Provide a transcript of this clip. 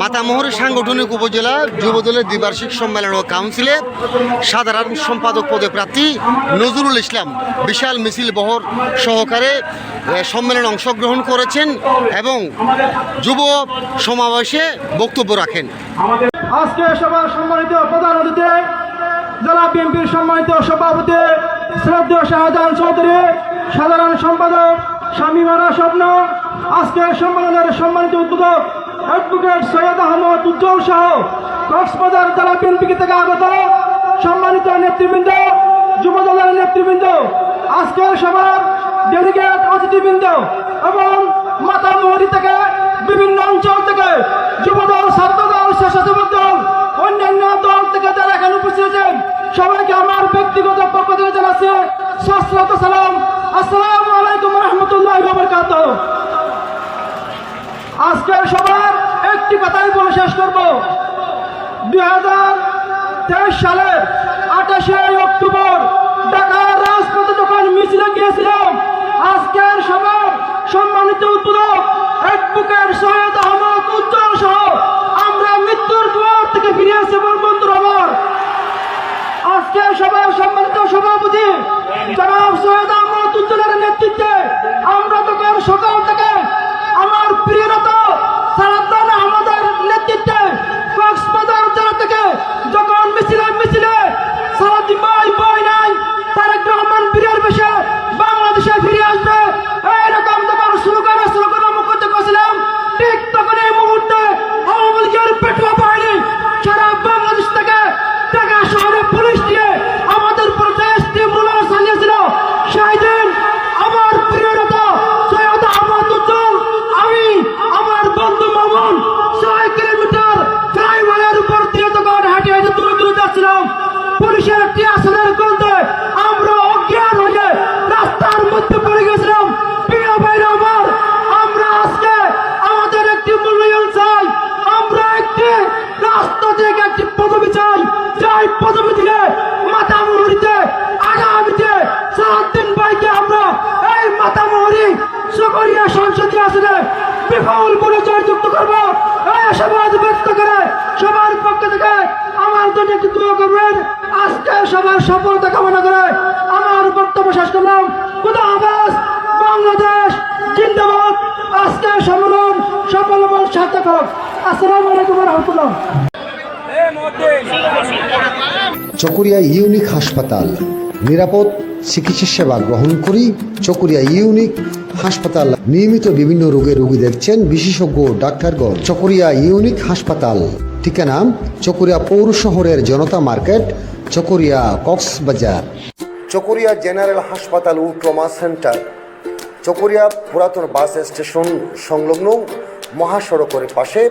মাতামোহর সাংগঠনিক উপজেলা যুবদলের দ্বিবার্ষিক সম্মেলন ও কাউন্সিলে সাধারণ সম্পাদক পদে প্রার্থী নজরুল ইসলাম বিশাল মিছিল বহর সহকারে সম্মেলনে অংশগ্রহণ করেছেন এবং যুব সমাবেশে বক্তব্য রাখেন। আজকে সভার সম্মানিত প্রধান অতিথি, জেলা বিএনপির সম্মানিত সভাপতি, শ্রদ্ধেয় শাহজাহান চৌধুরী, সাধারণ সম্পাদক স্বামী মারা স্বপ্ন, আজকের সম্মেলনের সম্মানিত উদ্বোধক অ্যাডভোকেট সৈয়দ আহমদ উজ্জ্বল সহ কক্সবাজার জেলা বিএনপি থেকে আগত সম্মানিত নেতৃবৃন্দ, যুব দলের নেতৃবৃন্দ, আজকের সভার ডেলিগেট অতিথিবৃন্দ এবং মাতামুহুরি থেকে বিভিন্ন অঞ্চল থেকে যুবদল ছাত্রদল স্বেচ্ছাসেবক দল, অন্যান্য দল থেকে যারা এখানে উপস্থিত আছেন, সবাইকে আমার ব্যক্তিগত পক্ষ থেকে জানাচ্ছি সালাম। আসসালামু আলাইকুম রহমতুল্লাহ বরকাত আজকের সবার একটি কথাই বলে শেষ করব। দুই হাজার তেইশ সালের আঠাশে অক্টোবর ঢাকার রাজপথে যখন মিছিলে গিয়েছিলাম, আজকের সবার সম্মানিত উদ্বোধক অ্যাডভোকেট সৈয়দ আহমদ উজ্জ্বল সহ আমরা মৃত্যুর দুয়ার থেকে ফিরে এসে বন্ধুর আমার। আজকে সবার সম্মানিত সভাপতি জনাব সৈয়দ আহমদ উজ্জ্বলের নেতৃত্বে আমরা তখন সকাল পদবি দিলে মাতামুহুরিতে আগামীতে সারাদিন ভাইকে আমরা এই মাতামুহুরি সকরিয়া সংসদীয় আসনে বিপুল পরিচয় যুক্ত করব। এই সমাজ ব্যক্ত করে সবার পক্ষ থেকে আমার জন্য একটু দোয়া করবেন। আজকে সবার সফলতা কামনা করে আমার বক্তব্য শেষ করলাম। খুদা বাংলাদেশ জিন্দাবাদ। আজকে সম্মেলন সফল এবং সার্থক হোক। আসসালামু আলাইকুম রহমতুল্লাহ। চকরিয়া ইউনিক হাসপাতাল। নিরাপদ চিকিৎসা সেবা গ্রহণ করি চকরিয়া ইউনিক হাসপাতাল। নিয়মিত বিভিন্ন রোগের রোগী দেখছেন বিশেষজ্ঞ ডাক্তারগণ। চকরিয়া ইউনিক হাসপাতাল। ঠিকানা চকরিয়া পৌর শহরের জনতা মার্কেট, চকরিয়া কক্সবাজার। চকরিয়া জেনারেল হাসপাতাল ও ট্রমা সেন্টার। চকরিয়া পুরাতন বাস স্টেশন সংলগ্ন মহাসড়কের পাশে